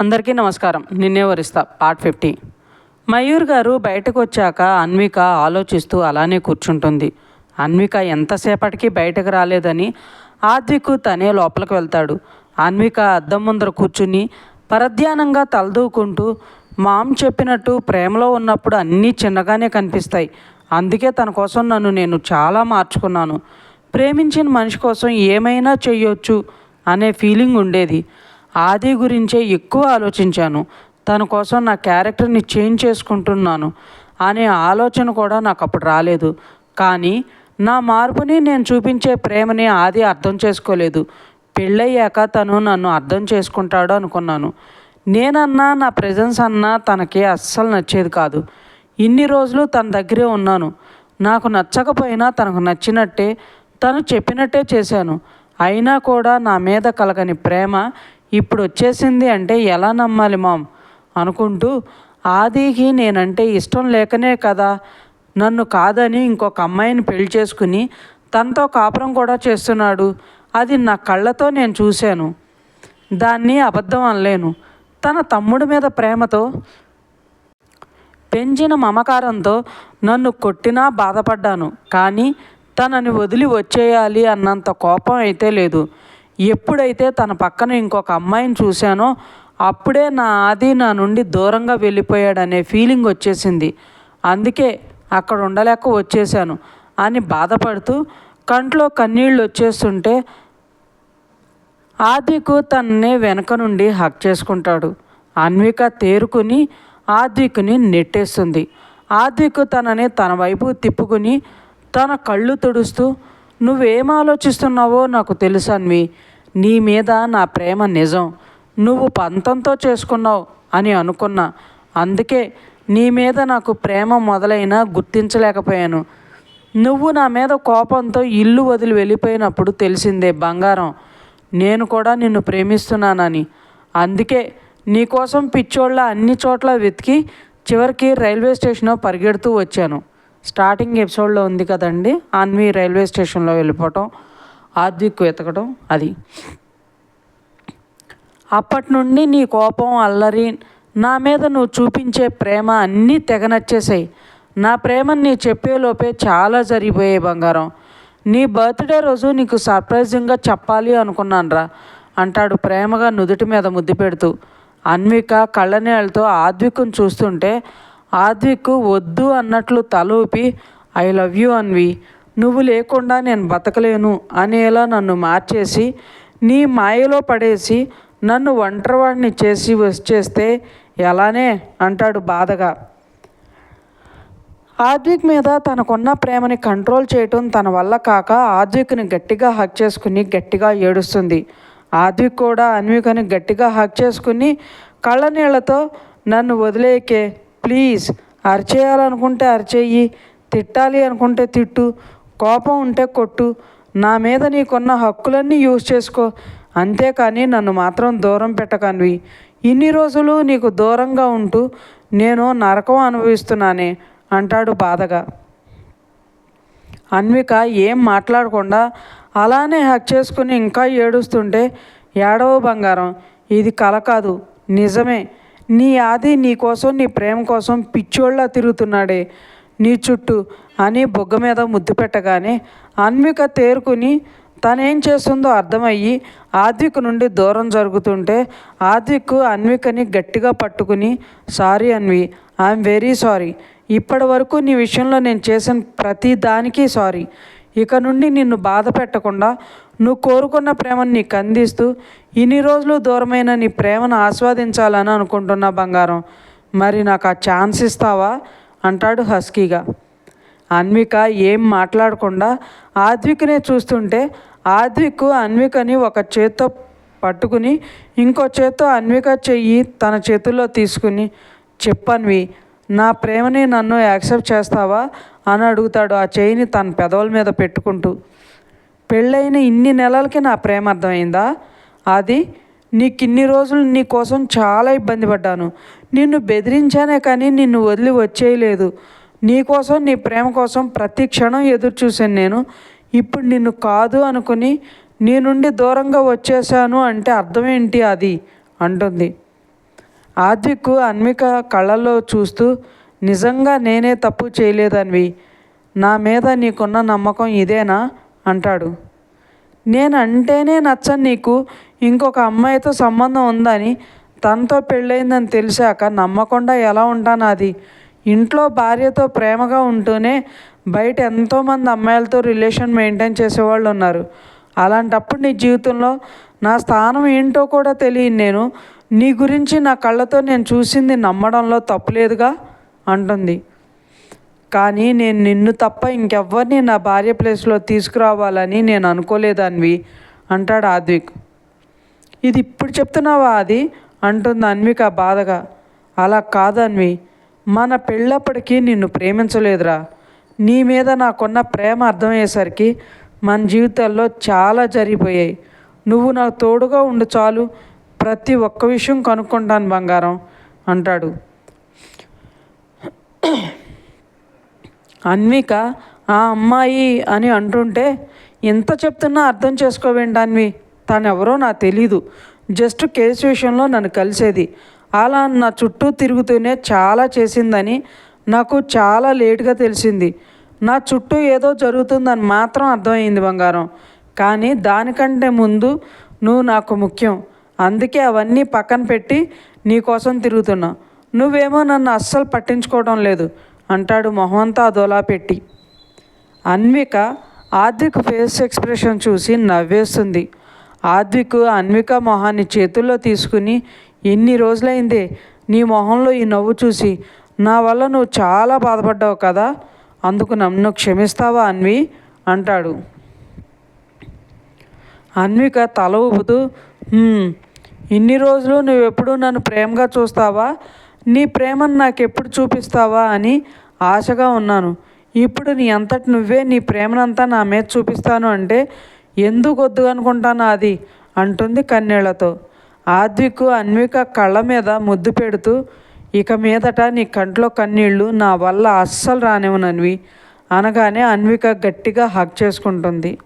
అందరికీ నమస్కారం. నిన్నే వరిస్తా పార్ట్ ఫిఫ్టీ. మయూర్ గారు బయటకు వచ్చాక అన్విక ఆలోచిస్తూ అలానే కూర్చుంటుంది. అన్విక ఎంతసేపటికి బయటకు రాలేదని ఆద్విక్ తనే లోపలికి వెళ్తాడు. అన్విక అద్దం ముందర కూర్చుని పరధ్యానంగా తలదూకుంటూ మామ్ చెప్పినట్టు ప్రేమలో ఉన్నప్పుడు అన్నీ చిన్నగానే కనిపిస్తాయి. అందుకే తన కోసం నన్ను నేను చాలా మార్చుకున్నాను. ప్రేమించిన మనిషి కోసం ఏమైనా చేయొచ్చు అనే ఫీలింగ్ ఉండేది. ఆది గురించే ఎక్కువ ఆలోచించాను. తన కోసం నా క్యారెక్టర్ని చేంజ్ చేసుకుంటున్నాను అనే ఆలోచన కూడా నాకు అప్పుడు రాలేదు. కానీ నా మార్పుని నేను చూపించే ప్రేమని ఆది అర్థం చేసుకోలేదు. పెళ్ళయ్యాక తను నన్ను అర్థం చేసుకుంటాడు అనుకున్నాను. నేనన్నా నా ప్రజెన్స్ అన్నా తనకి అస్సలు నచ్చేది కాదు. ఇన్ని రోజులు తన దగ్గరే ఉన్నాను. నాకు నచ్చకపోయినా తనకు నచ్చినట్టే తను చెప్పినట్టే చేశాను. అయినా కూడా నా మీద కలగని ప్రేమ ఇప్పుడు వచ్చేసింది అంటే ఎలా నమ్మాలి మామ్? అనుకుంటూ ఆదికి నేనంటే ఇష్టం లేకనే కదా నన్ను కాదని ఇంకొక అమ్మాయిని పెళ్ళి చేసుకుని తనతో కాపురం కూడా చేస్తున్నాడు. అది నా కళ్ళతో నేను చూశాను. దాన్ని అబద్ధం అనలేను. తన తమ్ముడి మీద ప్రేమతో పెంచిన మమకారంతో నన్ను కొట్టినా బాధపడ్డాను. కానీ తనని వదిలి వచ్చేయాలి అన్నంత కోపం అయితే లేదు. ఎప్పుడైతే తన పక్కన ఇంకొక అమ్మాయిని చూశానో అప్పుడే నా ఆది నా నుండి దూరంగా వెళ్ళిపోయాడనే ఫీలింగ్ వచ్చేసింది. అందుకే అక్కడ ఉండలేక వచ్చేసాను అని బాధపడుతూ కంట్లో కన్నీళ్ళు వచ్చేస్తుంటే ఆద్వికు తనని వెనక నుండి హక్ చేసుకుంటాడు. అన్విక తేరుకుని ఆద్వికుని నెట్టేస్తుంది. ఆద్విక్ తనని తన వైపు తిప్పుకుని తన కళ్ళు తుడుస్తూ నువ్వేం ఆలోచిస్తున్నావో నాకు తెలుసు అన్వి. నీ మీద నా ప్రేమ నిజం. నువ్వు పంతంతో చేసుకున్నావు అని అనుకున్నా. అందుకే నీ మీద నాకు ప్రేమ మొదలైనా గుర్తించలేకపోయాను. నువ్వు నా మీద కోపంతో ఇల్లు వదిలి వెళ్ళిపోయినప్పుడు తెలిసిందే బంగారం. నేను కూడా నిన్ను ప్రేమిస్తున్నానని. అందుకే నీకోసం పిచ్చోళ్ళ అన్ని చోట్ల వెతికి చివరికి రైల్వే స్టేషన్ పరిగెడుతూ వచ్చాను. స్టార్టింగ్ ఎపిసోడ్లో ఉంది కదండి. అన్వి రైల్వే స్టేషన్లో వెళ్ళిపోవటం ఆద్విక్ వెతకడం అది. అప్పటి నుండి నీ కోపం అల్లరి నా మీద నువ్వు చూపించే ప్రేమ అన్నీ తెగ నచ్చేసాయి నా ప్రేమని నీ చెప్పేలోపే చాలా జరిగిపోయాయి బంగారం. నీ బర్త్డే రోజు నీకు సర్ప్రైజింగ్గా చెప్పాలి అనుకున్నానురా అంటాడు ప్రేమగా నుదుటి మీద ముద్దు పెడుతూ. అన్విక కళ్ళనీళ్ళతో ఆద్వికం చూస్తుంటే ఆద్విక్ వద్దు అన్నట్లు తల ఊపి ఐ లవ్ యూ అన్వి. నువ్వు లేకుండా నేను బతకలేను అనేలా నన్ను మార్చేసి నీ మాయలో పడేసి నన్ను ఒంటరివాడిని చేసి వచ్చేస్తే ఎలానే అంటాడు బాధగా. ఆద్విక్ మీద తనకున్న ప్రేమని కంట్రోల్ చేయటం తన వల్ల కాక ఆద్విక్ని గట్టిగా హక్ చేసుకుని గట్టిగా ఏడుస్తుంది. ఆద్విక్ కూడా అన్వికని గట్టిగా హక్ చేసుకుని కళ్ళ నీళ్ళతో నన్ను వదిలేకే ప్లీజ్ అరిచేయాలనుకుంటే అరిచేయి తిట్టాలి అనుకుంటే తిట్టు కోపం ఉంటే కొట్టు నా మీద నీకున్న హక్కులన్నీ యూజ్ చేసుకో. అంతేకాని నన్ను మాత్రం దూరం పెట్టకనివి ఇన్ని రోజులు నీకు దూరంగా ఉంటూ నేను నరకం అనుభవిస్తున్నానే అంటాడు బాధగా. అన్విక ఏం మాట్లాడకుండా అలానే హక్ చేసుకుని ఇంకా ఏడుస్తుంటే ఏడవ బంగారం ఇది కల కాదు నిజమే నీ ఆది నీ కోసం నీ ప్రేమ కోసం పిచ్చోళ్ళ తిరుగుతున్నాడే నీ చుట్టూ అని బొగ్గ మీద ముద్దు పెట్టగానే అన్విక తేరుకుని తనేం చేస్తుందో అర్థమయ్యి ఆద్విక్ నుండి దూరం జరుగుతుంటే ఆద్విక్ అన్వికని గట్టిగా పట్టుకుని sorry Anvi I'm very sorry. ఇప్పటి వరకు నీ విషయంలో నేను చేసిన ప్రతి దానికి సారీ. ఇక నుండి నిన్ను బాధ పెట్టకుండా నువ్వు కోరుకున్న ప్రేమను నీకు అందిస్తూ ఇన్ని రోజులు దూరమైన నీ ప్రేమను ఆస్వాదించాలని అనుకుంటున్నా బంగారం. మరి నాకు ఆ ఛాన్స్ ఇస్తావా? అంటాడు హస్కీగా. అన్విక ఏం మాట్లాడకుండా ఆద్విక్నే చూస్తుంటే ఆద్విక్ అన్వికని ఒక చేత్తో పట్టుకుని ఇంకో చేత్తో అన్విక చెయ్యి తన చేతుల్లో తీసుకుని చెప్పన్వి నా ప్రేమని నన్ను యాక్సెప్ట్ చేస్తావా? అని అడుగుతాడు ఆ చేయిని తన పెదవుల మీద పెట్టుకుంటూ. పెళ్ళైన ఇన్ని నెలలకి నా ప్రేమ అర్థమైందా? అది నీకు ఇన్ని రోజులు నీ కోసం చాలా ఇబ్బంది పడ్డాను. నిన్ను బెదిరించానే కానీ నిన్ను వదిలి వచ్చేయలేదు. నీ కోసం నీ ప్రేమ కోసం ప్రతి క్షణం ఎదురు చూశాను నేను. ఇప్పుడు నిన్ను కాదు అనుకుని నీ నుండి దూరంగా వచ్చేసాను అంటే అర్థం ఏంటి అది అంటుంది. ఆద్విక్ అన్విక కళ్ళల్లో చూస్తూ నిజంగా నేనే తప్పు చేయలేదనివి. నా మీద నీకున్న నమ్మకం ఇదేనా? అంటాడు. నేను అంటేనే నచ్చని నీకు ఇంకొక అమ్మాయితో సంబంధం ఉందని తనతో పెళ్ళయిందని తెలిసాక నమ్మకుండా ఎలా ఉంటాను అది? ఇంట్లో భార్యతో ప్రేమగా ఉంటూనే బయట ఎంతోమంది అమ్మాయిలతో రిలేషన్ మెయింటైన్ చేసేవాళ్ళు ఉన్నారు. అలాంటప్పుడు నీ జీవితంలో నా స్థానం ఏంటో కూడా తెలియదు నేను నీ గురించి నా కళ్ళతో నేను చూసింది నమ్మడంలో తప్పులేదుగా అంటుంది. కానీ నేను నిన్ను తప్ప ఇంకెవ్వరిని నా భార్య ప్లేస్లో తీసుకురావాలని నేను అనుకోలేదన్వి అంటాడు ఆద్విక్. ఇది ఇప్పుడు చెప్తున్నావా అది అంటుంది అన్విక బాధగా. అలా కాదన్వి మన పెళ్ళప్పటికీ నిన్ను ప్రేమించలేదురా. నీ మీద నాకున్న ప్రేమ అర్థమయ్యేసరికి మన జీవితాల్లో చాలా జరిగిపోయాయి. నువ్వు నాకు తోడుగా ఉండు చాలు ప్రతి ఒక్క విషయం కనుక్కుంటాను బంగారం అంటాడు. అన్విక ఆ అమ్మాయి అని అంటుంటే ఎంత చెప్తున్నా అర్థం చేసుకోవేంటి అన్వి? తను ఎవరో నాకు తెలీదు. జస్ట్ కేసు విషయంలో నన్ను కలిసేది. అలా నా చుట్టూ తిరుగుతూనే చాలా చేసిందని నాకు చాలా లేటుగా తెలిసింది. నా చుట్టూ ఏదో జరుగుతుందని మాత్రం అర్థమైంది బంగారం. కానీ దానికంటే ముందు నువ్వు నాకు ముఖ్యం. అందుకే అవన్నీ పక్కన పెట్టి నీకోసం తిరుగుతున్నా. నువ్వేమో నన్ను అస్సలు పట్టించుకోవడం లేదు. అంటాడు మొహంతా అదోలా పెట్టి. అన్విక ఆద్విక్ ఫేస్ ఎక్స్ప్రెషన్ చూసి నవ్వేస్తుంది. ఆద్విక్ అన్విక మొహాన్ని చేతుల్లో తీసుకుని ఎన్ని రోజులైందే నీ మొహంలో ఈ నవ్వు చూసి నా వల్ల నువ్వు చాలా బాధపడ్డావు కదా అందుకు నన్ను క్షమిస్తావా అన్వి? అంటాడు. అన్విక తల ఊపుతూ ఇన్ని రోజులు నువ్వెప్పుడు నన్ను ప్రేమగా చూస్తావా? నీ ప్రేమను నాకు ఎప్పుడు చూపిస్తావా అని ఆశగా ఉన్నాను. ఇప్పుడు నీ అంతటి నువ్వే నీ ప్రేమనంతా నా మీద చూపిస్తాను అంటే ఎందుకు వద్దు అనుకుంటాను అది? అంటుంది కన్నీళ్ళతో. ఆద్విక్ అన్విక కళ్ళ మీద ముద్దు పెడుతూ ఇక మీదట నీ కంట్లో కన్నీళ్ళు నా వల్ల అస్సలు రానివ్వనన్వి అనగానే అన్విక గట్టిగా హక్ చేసుకుంటుంది.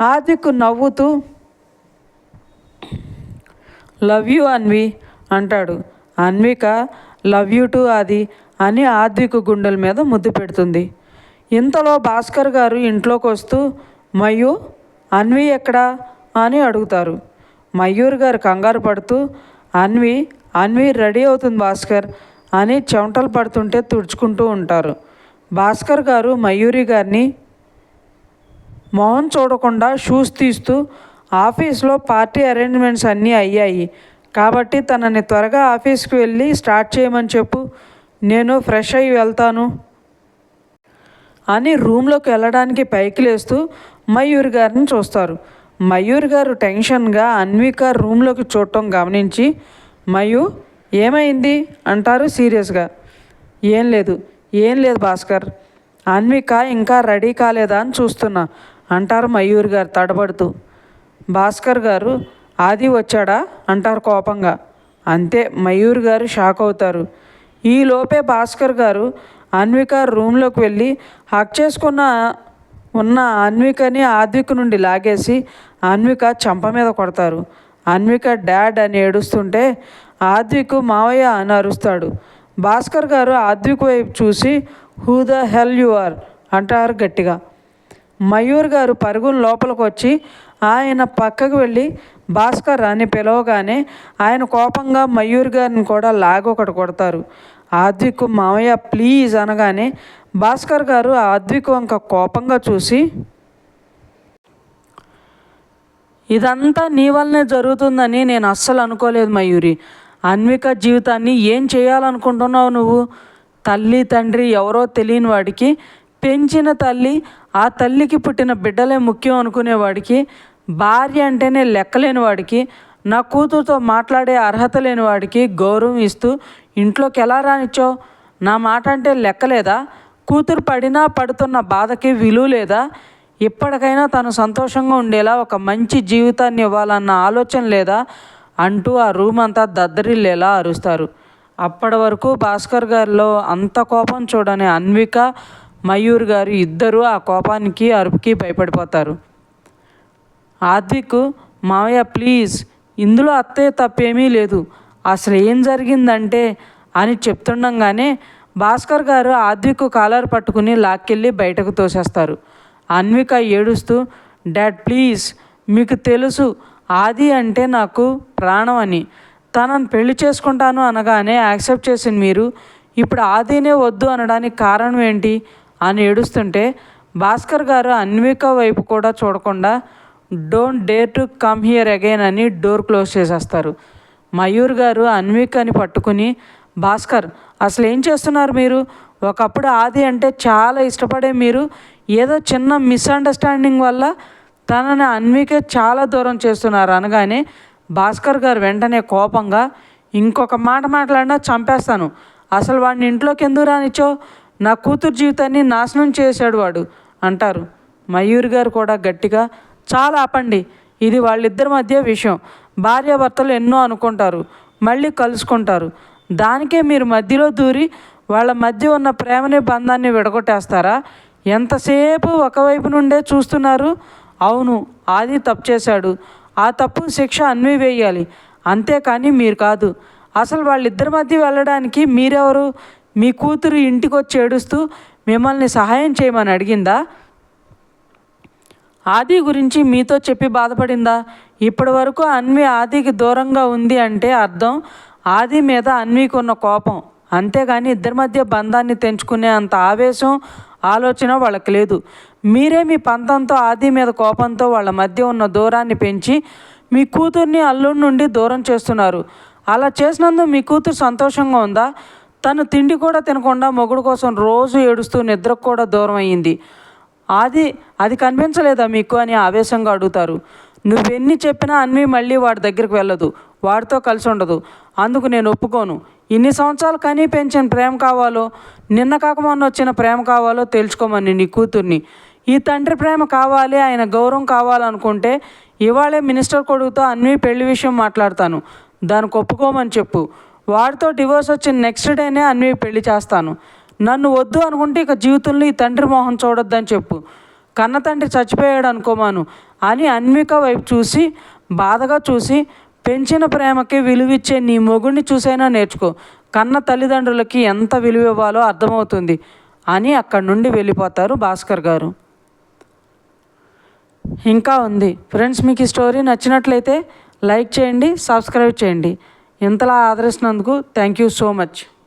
ఆద్విక్ నవ్వుతూ లవ్ యూ అన్వి అంటాడు. అన్విక లవ్ యూ టు అది అని ఆద్విక గుండెల మీద ముద్దు పెడుతుంది. ఇంతలో భాస్కర్ గారు ఇంట్లోకి వస్తూ మయూ అన్వి ఎక్కడా? అని అడుగుతారు. మయూర్ గారు కంగారు పడుతూ అన్వి అన్వి రెడీ అవుతుంది భాస్కర్ అని చెమటలు పడుతుంటే తుడుచుకుంటూ ఉంటారు. భాస్కర్ గారు మయూరి గారిని మొహం చూడకుండా షూస్ తీస్తూ ఆఫీస్లో పార్టీ అరేంజ్మెంట్స్ అన్నీ అయ్యాయి. కాబట్టి తనని త్వరగా ఆఫీస్కి వెళ్ళి స్టార్ట్ చేయమని చెప్పు. నేను ఫ్రెష్ అయ్యి వెళ్తాను. అని రూమ్లోకి వెళ్ళడానికి పైకి లేస్తూ మయూర్ గారిని చూస్తారు. మయూర్ గారు టెన్షన్గా అన్విక రూమ్లోకి చూడటం గమనించి మయూ ఏమైంది? అంటారు సీరియస్గా. ఏం లేదు ఏం లేదు భాస్కర్. అన్విక ఇంకా రెడీ కాలేదా? అని చూస్తున్నా అంటారు మయూర్ గారు తడబడుతూ. భాస్కర్ గారు ఆది వచ్చాడా? అంటారు కోపంగా. అంతే మయూర్ గారు షాక్ అవుతారు. ఈ లోపే భాస్కర్ గారు అన్విక రూమ్లోకి వెళ్ళి హక్ చేసుకున్న ఉన్న అన్వికని ఆద్విక్ నుండి లాగేసి అన్విక చంప మీద కొడతారు. అన్విక డాడ్ అని ఏడుస్తుంటే ఆద్విక్ మావయ్య అని అరుస్తాడు. భాస్కర్ గారు ఆద్విక్ వైపు చూసి who the hell you are? అంటారు గట్టిగా. మయూర్ గారు పరుగుని లోపలికి వచ్చి ఆయన పక్కకు వెళ్ళి భాస్కర్ అని పిలవగానే ఆయన కోపంగా మయూర్ గారిని కూడా లాగొకటి కొడతారు. ఆద్విక్ మామయ్య ప్లీజ్ అనగానే భాస్కర్ గారు ఆద్విక్ వంక కోపంగా చూసి ఇదంతా నీ వల్లనే జరుగుతుందని నేను అస్సలు అనుకోలేదు మయూరి. అన్విక జీవితాన్ని ఏం చేయాలనుకుంటున్నావు నువ్వు? తల్లి తండ్రి ఎవరో తెలియని వాడికి పెంచిన తల్లి ఆ తల్లికి పుట్టిన బిడ్డలే ముఖ్యం అనుకునేవాడికి భార్య అంటేనే లెక్కలేని వాడికి నా కూతురుతో మాట్లాడే అర్హత లేని వాడికి గౌరవం ఇస్తూ ఇంట్లోకి ఎలా రానిచ్చో నా మాట అంటే లెక్కలేదా? కూతురు పడినా పడుతున్న బాధకి విలువ లేదా? ఇప్పటికైనా తను సంతోషంగా ఉండేలా ఒక మంచి జీవితాన్ని ఇవ్వాలన్న ఆలోచన లేదా? అంటూ ఆ రూమ్ అంతా దద్దరిల్లేలా అరుస్తారు. అప్పటి వరకు భాస్కర్ గారిలో అంత కోపం చూడని అన్విక మయూర్ గారు ఇద్దరూ ఆ కోపానికి అరుపుకి భయపడిపోతారు. ఆత్విక్ మావయ్య ప్లీజ్ ఇందులో అత్తయ్య తప్పేమీ లేదు. అసలు ఏం జరిగిందంటే అని చెప్తుండగానే భాస్కర్ గారు ఆద్వికు కాలర్ పట్టుకుని లాక్కెళ్ళి బయటకు తోసేస్తారు. అన్విక ఏడుస్తూ డాడ్ ప్లీజ్ మీకు తెలుసు ఆది అంటే నాకు ప్రాణం అని తనను పెళ్ళి చేసుకుంటాను అనగానే యాక్సెప్ట్ చేసిన మీరు. ఇప్పుడు ఆదినే వద్దు అనడానికి కారణం ఏంటి? అని ఏడుస్తుంటే భాస్కర్ గారు అన్విక వైపు కూడా చూడకుండా don't dare to come here again అని డోర్ క్లోజ్ చేసేస్తారు. మయూర్ గారు అన్వికని పట్టుకుని భాస్కర్ అసలు ఏం చేస్తున్నారు మీరు? ఒకప్పుడు ఆది అంటే చాలా ఇష్టపడే మీరు. ఏదో చిన్న మిస్అండర్స్టాండింగ్ వల్ల తనని అన్వికే చాలా దూరం చేస్తున్నారు అనగానే భాస్కర్ గారు వెంటనే కోపంగా ఇంకొక మాట మాట్లాడినా చంపేస్తాను. అసలు వాడిని ఇంట్లోకి ఎందుకు రానిచ్చో నా కూతురు జీవితాన్ని నాశనం చేశాడు వాడు అంటారు. మయూర్ గారు కూడా గట్టిగా చాలా ఆపండి. ఇది వాళ్ళిద్దరి మధ్య విషయం. భార్యాభర్తలు ఎన్నో అనుకుంటారు. మళ్ళీ కలుసుకుంటారు. దానికే మీరు మధ్యలో దూరి వాళ్ళ మధ్య ఉన్న ప్రేమని బంధాన్ని విడగొట్టేస్తారా? ఎంతసేపు ఒకవైపు నుండే చూస్తున్నారు? అవును ఆది తప్పు చేశాడు. ఆ తప్పు శిక్ష అన్వి వేయాలి. అంతేకాని మీరు కాదు. అసలు వాళ్ళిద్దరి మధ్య వెళ్ళడానికి మీరెవరు? మీ కూతురు ఇంటికి వచ్చి ఏడుస్తూ మిమ్మల్ని సహాయం చేయమని అడిగిందా? ఆది గురించి మీతో చెప్పి బాధపడిందా? ఇప్పటి వరకు అన్వి ఆదికి దూరంగా ఉంది అంటే అర్థం. ఆది మీద అన్వికి ఉన్న కోపం. అంతేగాని ఇద్దరి మధ్య బంధాన్ని తెంచుకునే అంత ఆవేశం ఆలోచన వాళ్ళకి లేదు. మీరే మీ పంతంతో ఆది మీద కోపంతో వాళ్ళ మధ్య ఉన్న దూరాన్ని పెంచి మీ కూతుర్ని అల్లుడి నుండి దూరం చేస్తున్నారు. అలా చేసినందుకు మీ కూతురు సంతోషంగా ఉందా? తను తిండి కూడా తినకుండా మొగుడు కోసం రోజు ఏడుస్తూ నిద్రకు కూడా దూరం అయ్యింది. అది అది కనిపించలేదా మీకు అని ఆవేశంగా అడుగుతారు. నువ్వెన్ని చెప్పినా అన్వి మళ్ళీ వాడి దగ్గరికి వెళ్ళదు వాడితో కలిసి ఉండదు. అందుకు నేను ఒప్పుకోను. ఇన్ని సంవత్సరాలు కనీ పెంచిన ప్రేమ కావాలో నిన్న కాక మొన్న వచ్చిన ప్రేమ కావాలో తెలుసుకోమని నీ కూతుర్ని. ఈ తండ్రి ప్రేమ కావాలి ఆయన గౌరవం కావాలనుకుంటే ఇవాళే మినిస్టర్ కొడుకుతో అన్వి పెళ్ళి విషయం మాట్లాడతాను. దానికి ఒప్పుకోమని చెప్పు. వాడితో డివోర్స్ వచ్చిన నెక్స్ట్ డేనే అన్వి పెళ్ళి చేస్తాను. నన్ను వద్దు అనుకుంటే ఇక జీవితంలో ఈ తండ్రి మొహం చూడొద్దని చెప్పు. కన్న తండ్రి చచ్చిపోయాడు అనుకోమాను అని అన్విక వైపు చూసి బాధగా చూసి పెంచిన ప్రేమకి విలువిచ్చే నీ మొగుడిని చూసైనా నేర్చుకో. కన్న తల్లిదండ్రులకి ఎంత విలువ ఇవ్వాలో అర్థమవుతుంది అని అక్కడి నుండి వెళ్ళిపోతారు భాస్కర్ గారు. ఇంకా ఉంది. ఫ్రెండ్స్ మీకు ఈ స్టోరీ నచ్చినట్లయితే లైక్ చేయండి సబ్స్క్రైబ్ చేయండి. ఇంతలా ఆదరిస్తున్నందుకు థ్యాంక్ యూ సో మచ్.